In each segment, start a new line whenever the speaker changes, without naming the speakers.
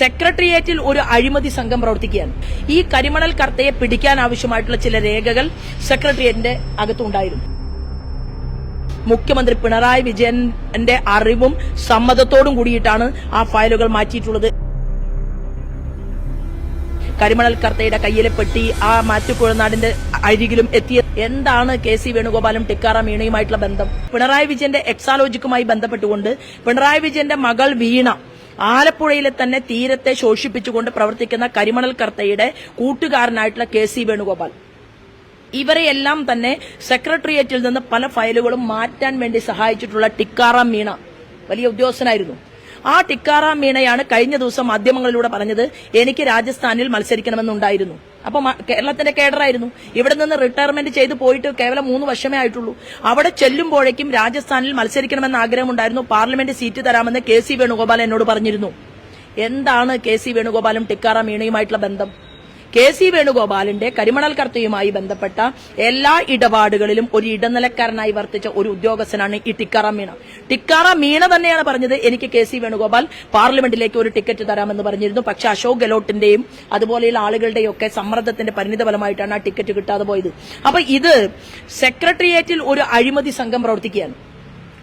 സെക്രട്ടേറിയറ്റിൽ ഒരു അഴിമതി സംഘം പ്രവർത്തിക്കുകയാണ്. ഈ കരിമണൽ കർത്തയെ പിടിക്കാൻ ആവശ്യമായിട്ടുള്ള ചില രേഖകൾ സെക്രട്ടേറിയറ്റിന്റെ അകത്തുണ്ടായിരുന്നു. മുഖ്യമന്ത്രി പിണറായി വിജയന്റെ അറിവും സമ്മതത്തോടും കൂടിയിട്ടാണ് ആ ഫയലുകൾ മാറ്റിയിട്ടുള്ളത്. കരിമണൽ കർത്തയുടെ കയ്യിലെ പെട്ടി ആ മാറ്റുകുഴനാടിന്റെ അരികിലും എത്തിയ എന്താണ് കെ സി വേണുഗോപാലും ടിക്കാറാം മീണയുമായിട്ടുള്ള ബന്ധം? പിണറായി വിജയന്റെ എക്സാലോജിക്കുമായി ബന്ധപ്പെട്ടുകൊണ്ട് പിണറായി വിജയന്റെ മകൾ വീണ ആലപ്പുഴയിലെ തന്നെ തീരത്തെ ശോഷിപ്പിച്ചുകൊണ്ട് പ്രവർത്തിക്കുന്ന കരിമണൽ കർത്തയുടെ കൂട്ടുകാരനായിട്ടുള്ള കെ സി വേണുഗോപാൽ. ഇവരെയെല്ലാം തന്നെ സെക്രട്ടേറിയറ്റിൽ നിന്ന് പല ഫയലുകളും മാറ്റാൻ വേണ്ടി സഹായിച്ചിട്ടുള്ള ടിക്കാറാം മീണ വലിയ ഉദ്യോഗസ്ഥനായിരുന്നു. ആ ടിക്കാറാം മീണയാണ് കഴിഞ്ഞ ദിവസം മാധ്യമങ്ങളിലൂടെ പറഞ്ഞത് എനിക്ക് രാജസ്ഥാനിൽ മത്സരിക്കണമെന്നുണ്ടായിരുന്നു. അപ്പൊ കേരളത്തിന്റെ കേഡറായിരുന്നു. ഇവിടെ നിന്ന് റിട്ടയർമെന്റ് ചെയ്ത് പോയിട്ട് കേവലം മൂന്ന് വർഷമേ ആയിട്ടുള്ളൂ. അവിടെ ചെല്ലുമ്പോഴേക്കും രാജസ്ഥാനിൽ മത്സരിക്കണമെന്ന് ആഗ്രഹമുണ്ടായിരുന്നു. പാർലമെന്റ് സീറ്റ് തരാമെന്ന് കെ സി വേണുഗോപാൽ എന്നോട് പറഞ്ഞിരുന്നു. എന്താണ് കെ സി വേണുഗോപാലും ടിക്കാറാം മീണയുമായിട്ടുള്ള ബന്ധം? കെ സി വേണുഗോപാലിന്റെ കരിമണൽ കർത്തയുമായി ബന്ധപ്പെട്ട എല്ലാ ഇടപാടുകളിലും ഒരു ഇടനിലക്കാരനായി വർത്തിച്ച ഒരു ഉദ്യോഗസ്ഥനാണ് ഈ ടിക്കാറ മീണ. ടിക്കാറ മീണ തന്നെയാണ് പറഞ്ഞത്. എനിക്ക് കെ സി വേണുഗോപാൽ പാർലമെന്റിലേക്ക് ഒരു ടിക്കറ്റ് തരാമെന്ന് പറഞ്ഞിരുന്നു. പക്ഷെ അശോക് ഗെലോട്ടിന്റെയും അതുപോലെയുള്ള ആളുകളുടെയൊക്കെ സമ്മർദ്ദത്തിന്റെ പരിണിത ഫലമായിട്ടാണ് ആ ടിക്കറ്റ് കിട്ടാതെ പോയത്. അപ്പൊ ഇത് സെക്രട്ടേറിയറ്റിൽ ഒരു അഴിമതി സംഘം പ്രവർത്തിക്കുകയാണ്.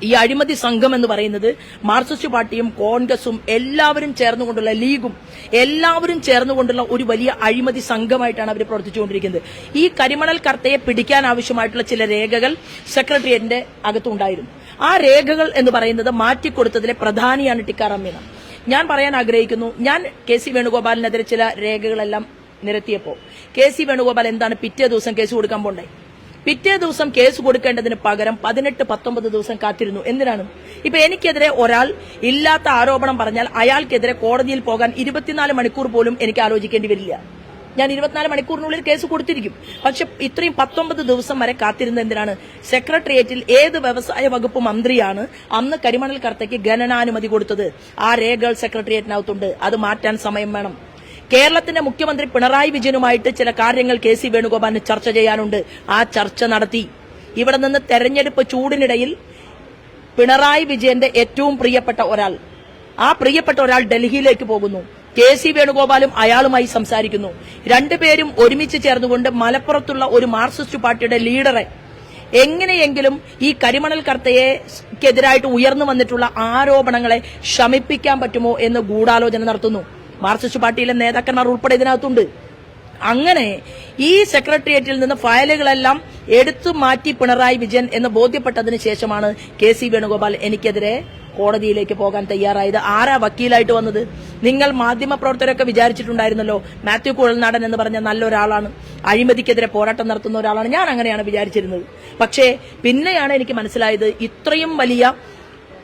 ഈ അഴിമതി സംഘം എന്ന് പറയുന്നത് മാർക്സിസ്റ്റ് പാർട്ടിയും കോൺഗ്രസും എല്ലാവരും ചേർന്നുകൊണ്ടുള്ള ലീഗും എല്ലാവരും ചേർന്നുകൊണ്ടുള്ള ഒരു വലിയ അഴിമതി സംഘമായിട്ടാണ് അവർ പ്രവർത്തിച്ചുകൊണ്ടിരിക്കുന്നത്. ഈ കരിമണൽ കർത്തയെ പിടിക്കാൻ ആവശ്യമായിട്ടുള്ള ചില രേഖകൾ സെക്രട്ടേറിയറ്റിന്റെ അകത്തുണ്ടായിരുന്നു. ആ രേഖകൾ എന്ന് പറയുന്നത് മാറ്റിക്കൊടുത്തതിലെ പ്രധാനിയാണ് ടിക്കാറാം മീണ. ഞാൻ പറയാൻ ആഗ്രഹിക്കുന്നു ഞാൻ കെ സി വേണുഗോപാലിനെതിരെ ചില രേഖകളെല്ലാം നിരത്തിയപ്പോൾ കെ സി വേണുഗോപാൽ എന്താണ് പിറ്റേ ദിവസം കേസ് കൊടുക്കാൻ പോണ്ടേ? പിറ്റേ ദിവസം കേസ് കൊടുക്കേണ്ടതിന് പകരം പതിനെട്ട് പത്തൊമ്പത് ദിവസം കാത്തിരുന്നു. എന്തിനാണ്? ഇപ്പൊ എനിക്കെതിരെ ഒരാൾ ഇല്ലാത്ത ആരോപണം പറഞ്ഞാൽ അയാൾക്കെതിരെ കോടതിയിൽ പോകാൻ ഇരുപത്തിനാല് മണിക്കൂർ പോലും എനിക്ക് ആലോചിക്കേണ്ടി വരില്ല. ഞാൻ ഇരുപത്തിനാല് മണിക്കൂറിനുള്ളിൽ കേസ് കൊടുത്തിരിക്കും. പക്ഷെ ഇത്രയും പത്തൊമ്പത് ദിവസം വരെ കാത്തിരുന്ന എന്തിനാണ്? സെക്രട്ടേറിയറ്റിൽ ഏത് വ്യവസായ വകുപ്പ് മന്ത്രിയാണ് അന്ന് കരിമണൽ കർത്തയ്ക്ക് ഗണനാനുമതി കൊടുത്തത്? ആ രേഖകൾ സെക്രട്ടേറിയറ്റിനകത്തുണ്ട്. അത് മാറ്റാൻ സമയം വേണം. കേരളത്തിന്റെ മുഖ്യമന്ത്രി പിണറായി വിജയനുമായിട്ട് ചില കാര്യങ്ങൾ കെ സി വേണുഗോപാലിന് ചർച്ച ചെയ്യാനുണ്ട്. ആ ചർച്ച നടത്തി. ഇവിടെ നിന്ന് തെരഞ്ഞെടുപ്പ് ചൂടിനിടയിൽ പിണറായി വിജയന്റെ ഏറ്റവും പ്രിയപ്പെട്ട ഒരാൾ. ആ പ്രിയപ്പെട്ട ഒരാൾ ഡൽഹിയിലേക്ക് പോകുന്നു. കെ സി വേണുഗോപാലും അയാളുമായി സംസാരിക്കുന്നു. രണ്ടുപേരും ഒരുമിച്ച് ചേർന്നുകൊണ്ട് മലപ്പുറത്തുള്ള ഒരു മാർക്സിസ്റ്റ് പാർട്ടിയുടെ ലീഡറെ എങ്ങനെയെങ്കിലും ഈ കരിമണൽ കർത്തയെക്കെതിരായിട്ട് ഉയർന്നു വന്നിട്ടുള്ള ആരോപണങ്ങളെ ശമിപ്പിക്കാൻ പറ്റുമോ എന്ന് ഗൂഢാലോചന നടത്തുന്നു. മാർക്സിസ്റ്റ് പാർട്ടിയിലെ നേതാക്കന്മാർ ഉൾപ്പെടെ ഇതിനകത്തുണ്ട്. അങ്ങനെ ഈ സെക്രട്ടേറിയറ്റിൽ നിന്ന് ഫയലുകളെല്ലാം എടുത്തു മാറ്റി പിണറായി വിജയൻ എന്ന് ബോധ്യപ്പെട്ടതിന് ശേഷമാണ് കെ സി വേണുഗോപാൽ എനിക്കെതിരെ കോടതിയിലേക്ക് പോകാൻ തയ്യാറായത്. ആരാ വക്കീലായിട്ട് വന്നത്? നിങ്ങൾ മാധ്യമപ്രവർത്തകരൊക്കെ വിചാരിച്ചിട്ടുണ്ടായിരുന്നല്ലോ മാത്യു കുഴൽനാടൻ എന്ന് പറഞ്ഞ നല്ലൊരാളാണ്. അഴിമതിക്കെതിരെ പോരാട്ടം നടത്തുന്ന ഒരാളാണ്. ഞാൻ അങ്ങനെയാണ് വിചാരിച്ചിരുന്നത്. പക്ഷേ പിന്നെയാണ് എനിക്ക് മനസ്സിലായത് ഇത്രയും വലിയ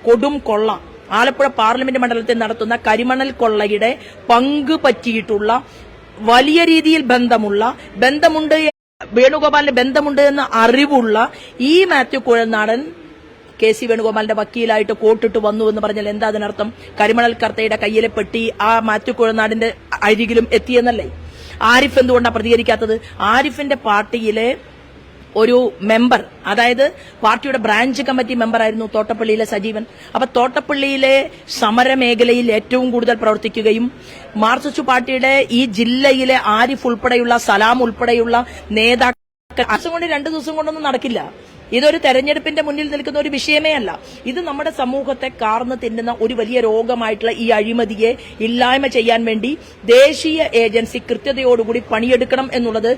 കൊടും കൊള്ള ആലപ്പുഴ പാർലമെന്റ് മണ്ഡലത്തിൽ നടത്തുന്ന കരിമണൽ കൊള്ളയുടെ പങ്ക് പറ്റിയിട്ടുള്ള വലിയ രീതിയിൽ ബന്ധമുള്ള ബന്ധമുണ്ട് വേണുഗോപാലിന് ബന്ധമുണ്ട് എന്ന അറിവുള്ള ഈ മാത്യു കുഴൽനാടൻ കെ സി വേണുഗോപാലിന്റെ വക്കീലായിട്ട് കോട്ടിട്ട് വന്നു എന്ന് പറഞ്ഞാൽ എന്താ അതിനർത്ഥം? കരിമണൽ കർത്തയുടെ കയ്യിലെ പെട്ടി ആ മാത്യു കുഴൽനാടിന്റെ അരികിലും എത്തിയെന്നല്ലേ? ആരിഫ് എന്തുകൊണ്ടാണ് പ്രതികരിക്കാത്തത്? ആരിഫിന്റെ പാർട്ടിയിലെ ഒരു മെമ്പർ അതായത് പാർട്ടിയുടെ ബ്രാഞ്ച് കമ്മിറ്റി മെമ്പറായിരുന്നു തോട്ടപ്പള്ളിയിലെ സജീവൻ. അപ്പൊ തോട്ടപ്പള്ളിയിലെ സമരമേഖലയിൽ ഏറ്റവും കൂടുതൽ പ്രവർത്തിക്കുകയും മാർക്സിസ്റ്റ് പാർട്ടിയുടെ ഈ ജില്ലയിലെ ആരിഫ് ഉൾപ്പെടെയുള്ള സലാം ഉൾപ്പെടെയുള്ള നേതാക്കൾ കൊണ്ട് രണ്ടു ദിവസം കൊണ്ടൊന്നും നടക്കില്ല. ഇതൊരു തെരഞ്ഞെടുപ്പിന്റെ മുന്നിൽ നിൽക്കുന്ന ഒരു വിഷയമേ അല്ല. ഇത് നമ്മുടെ സമൂഹത്തെ കാർന്ന് തിന്നുന്ന ഒരു വലിയ രോഗമായിട്ടുള്ള ഈ അഴിമതിയെ ഇല്ലായ്മ ചെയ്യാൻ വേണ്ടി ദേശീയ ഏജൻസി കൃത്യതയോടുകൂടി പണിയെടുക്കണം എന്നുള്ളത്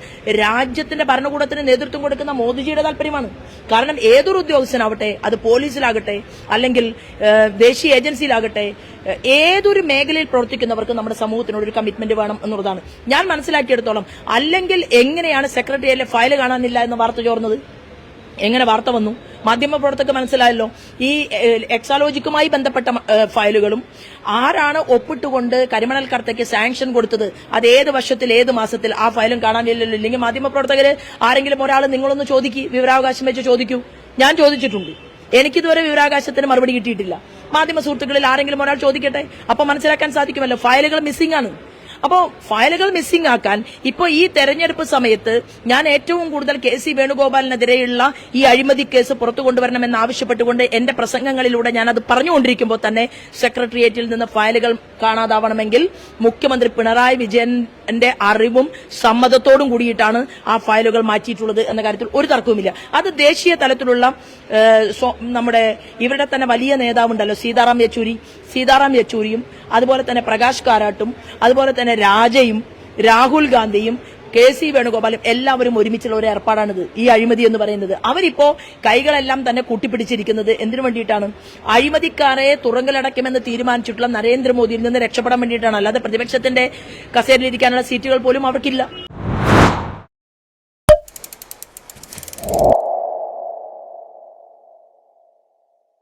രാജ്യത്തിന്റെ ഭരണകൂടത്തിന് നേതൃത്വം കൊടുക്കുന്ന മോദിജിയുടെ താല്പര്യമാണ്. കാരണം ഏതൊരു ഉദ്യോഗസ്ഥനാവട്ടെ അത് പോലീസിലാകട്ടെ അല്ലെങ്കിൽ ദേശീയ ഏജൻസിയിലാകട്ടെ ഏതൊരു മേഖലയിൽ പ്രവർത്തിക്കുന്നവർക്ക് നമ്മുടെ സമൂഹത്തിനോട് ഒരു കമ്മിറ്റ്മെന്റ് വേണം എന്നുള്ളതാണ്. ഞാൻ മനസ്സിലാക്കിയെടുത്തോളം അല്ലെങ്കിൽ എങ്ങനെയാണ് സെക്രട്ടറിയിലെ ഫയൽ കാണാനില്ല എന്ന് വാർത്ത ചോർന്നത്? എങ്ങനെ വാർത്ത വന്നു? മാധ്യമപ്രവർത്തകർക്ക് മനസ്സിലായല്ലോ. ഈ എക്സാലോജിക്കുമായി ബന്ധപ്പെട്ട ഫയലുകളും ആരാണ് ഒപ്പിട്ടുകൊണ്ട് കരിമണൽ കർത്തയ്ക്ക് സാങ്ഷൻ കൊടുത്തത്? അത് ഏത് വർഷത്തിൽ ഏത് മാസത്തിൽ? ആ ഫയലും കാണാനില്ലല്ലോ ഇല്ലെങ്കിൽ മാധ്യമപ്രവർത്തകര് ആരെങ്കിലും ഒരാൾ നിങ്ങളൊന്ന് ചോദിക്കൂ വിവരാവകാശം വെച്ച് ചോദിക്കൂ. ഞാൻ ചോദിച്ചിട്ടുണ്ട്. എനിക്കിതുവരെ വിവരാവകാശത്തിന് മറുപടി കിട്ടിയിട്ടില്ല. മാധ്യമ സുഹൃത്തുക്കളിൽ ആരെങ്കിലും ഒരാൾ ചോദിക്കട്ടെ? അപ്പൊ മനസ്സിലാക്കാൻ സാധിക്കുമല്ലോ. ഫയലുകൾ മിസ്സിംഗ് ആണ്. അപ്പോൾ ഫയലുകൾ മിസ്സിംഗ് ആക്കാൻ ഇപ്പോൾ ഈ തെരഞ്ഞെടുപ്പ് സമയത്ത് ഞാൻ ഏറ്റവും കൂടുതൽ കെ സി വേണുഗോപാലിനെതിരെയുള്ള ഈ അഴിമതി കേസ് പുറത്തു കൊണ്ടുവരണമെന്ന് ആവശ്യപ്പെട്ടുകൊണ്ട് എന്റെ പ്രസംഗങ്ങളിലൂടെ ഞാൻ അത് പറഞ്ഞുകൊണ്ടിരിക്കുമ്പോൾ തന്നെ സെക്രട്ടേറിയറ്റിൽ നിന്ന് ഫയലുകൾ കാണാതാവണമെങ്കിൽ മുഖ്യമന്ത്രി പിണറായി വിജയന്റെ അറിവും സമ്മതത്തോടും കൂടിയിട്ടാണ് ആ ഫയലുകൾ മാറ്റിയിട്ടുള്ളത് എന്ന കാര്യത്തിൽ ഒരു തർക്കവുമില്ല. അത് ദേശീയ തലത്തിലുള്ള നമ്മുടെ ഇവരുടെ തന്നെ വലിയ നേതാവുണ്ടല്ലോ സീതാറാം യെച്ചൂരി. സീതാറാം യെച്ചൂരിയും അതുപോലെ തന്നെ പ്രകാശ് കാരാട്ടും അതുപോലെ തന്നെ രാജയും രാഹുൽ ഗാന്ധിയും കെ സി വേണുഗോപാലും എല്ലാവരും ഒരുമിച്ചുള്ള ഒരു ഏർപ്പാടാണിത്. ഈ അഴിമതി എന്ന് പറയുന്നത്. അവരിപ്പോ കൈകളെല്ലാം തന്നെ കൂട്ടിപ്പിടിച്ചിരിക്കുന്നത് എന്തിനു വേണ്ടിയിട്ടാണ്? അഴിമതിക്കാരെ തുറങ്കലടക്കുമെന്ന് തീരുമാനിച്ചിട്ടുള്ള നരേന്ദ്രമോദിയിൽ നിന്ന് രക്ഷപ്പെടാൻ വേണ്ടിയിട്ടാണ്. അല്ലാതെ പ്രതിപക്ഷത്തിന്റെ കസേരയിലിരിക്കാനുള്ള സീറ്റുകൾ പോലും അവർക്കില്ല.